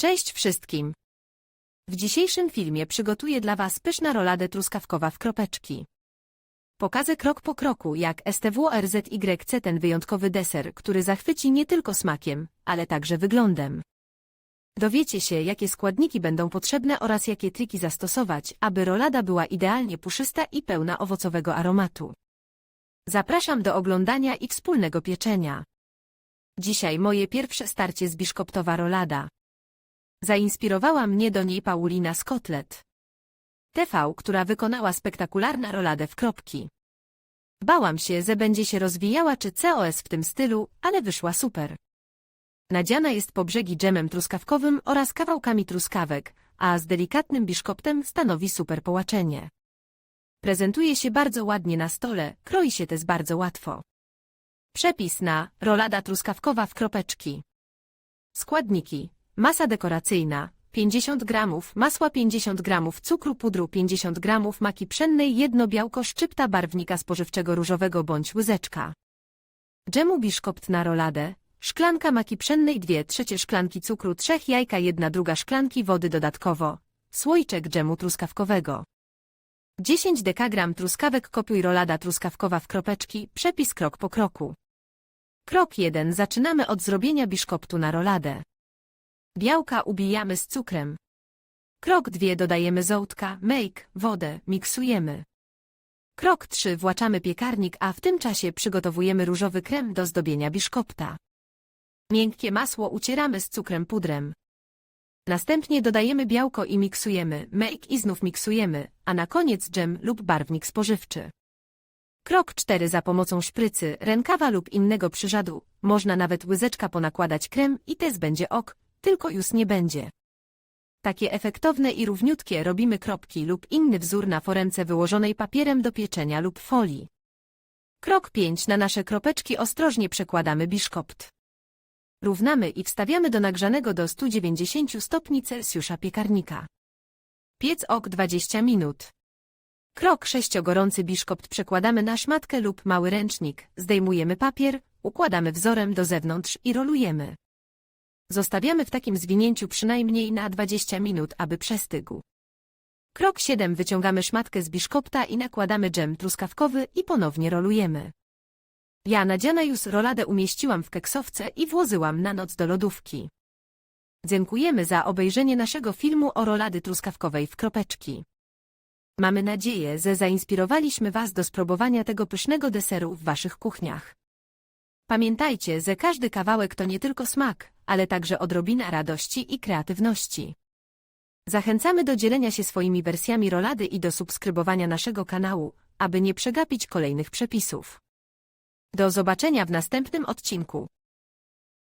Cześć wszystkim! W dzisiejszym filmie przygotuję dla Was pyszna roladę truskawkowa w kropeczki. Pokażę krok po kroku, jak STWRZYC ten wyjątkowy deser, który zachwyci nie tylko smakiem, ale także wyglądem. Dowiecie się, jakie składniki będą potrzebne oraz jakie triki zastosować, aby rolada była idealnie puszysta i pełna owocowego aromatu. Zapraszam do oglądania i wspólnego pieczenia. Dzisiaj moje pierwsze starcie z biszkoptowa rolada. Zainspirowała mnie do niej Paulina z Kotlet. TV, która wykonała spektakularną roladę w kropki. Bałam się, że będzie się rozwijała czy COS w tym stylu, ale wyszła super. Nadziana jest po brzegi dżemem truskawkowym oraz kawałkami truskawek, a z delikatnym biszkoptem stanowi super połaczenie. Prezentuje się bardzo ładnie na stole, kroi się też bardzo łatwo. Przepis na rolada truskawkowa w kropeczki. Składniki. Masa dekoracyjna 50 gramów, masła 50 gramów, cukru pudru 50 gramów, maki pszennej, jedno białko szczypta barwnika spożywczego różowego bądź łyżeczka. Dżemu biszkopt na roladę, szklanka maki pszennej, 2 trzecie szklanki cukru, 3 jajka, 1 druga szklanki wody dodatkowo, słoiczek dżemu truskawkowego. 10 dekagram truskawek kopiuj rolada truskawkowa w kropeczki, przepis krok po kroku. Krok 1. Zaczynamy od zrobienia biszkoptu na roladę. Białka ubijamy z cukrem. Krok 2. Dodajemy zołtka, make, wodę, miksujemy. Krok 3. Właczamy piekarnik, a w tym czasie przygotowujemy różowy krem do zdobienia biszkopta. Miękkie masło ucieramy z cukrem pudrem. Następnie dodajemy białko i miksujemy, make i znów miksujemy, a na koniec dżem lub barwnik spożywczy. Krok 4 za pomocą szprycy, rękawa lub innego przyrzadu, można nawet łyżeczka ponakładać krem i też będzie ok, tylko już nie będzie. Takie efektowne i równiutkie robimy kropki lub inny wzór na foremce wyłożonej papierem do pieczenia lub folii. Krok 5 na nasze kropeczki ostrożnie przekładamy biszkopt. Równamy i wstawiamy do nagrzanego do 190 stopni Celsjusza piekarnika. Piec ok 20 minut. Krok 6 gorący biszkopt przekładamy na szmatkę lub mały ręcznik, zdejmujemy papier, układamy wzorem do zewnątrz i rolujemy. Zostawiamy w takim zwinięciu przynajmniej na 20 minut, aby przestygł. Krok 7 wyciągamy szmatkę z biszkopta i nakładamy dżem truskawkowy i ponownie rolujemy. Ja nadziana już roladę umieściłam w keksowce i włożyłam na noc do lodówki. Dziękujemy za obejrzenie naszego filmu o rolady truskawkowej w kropeczki. Mamy nadzieję, że zainspirowaliśmy Was do spróbowania tego pysznego deseru w Waszych kuchniach. Pamiętajcie, że każdy kawałek to nie tylko smak, ale także odrobina radości i kreatywności. Zachęcamy do dzielenia się swoimi wersjami rolady i do subskrybowania naszego kanału, aby nie przegapić kolejnych przepisów. Do zobaczenia w następnym odcinku.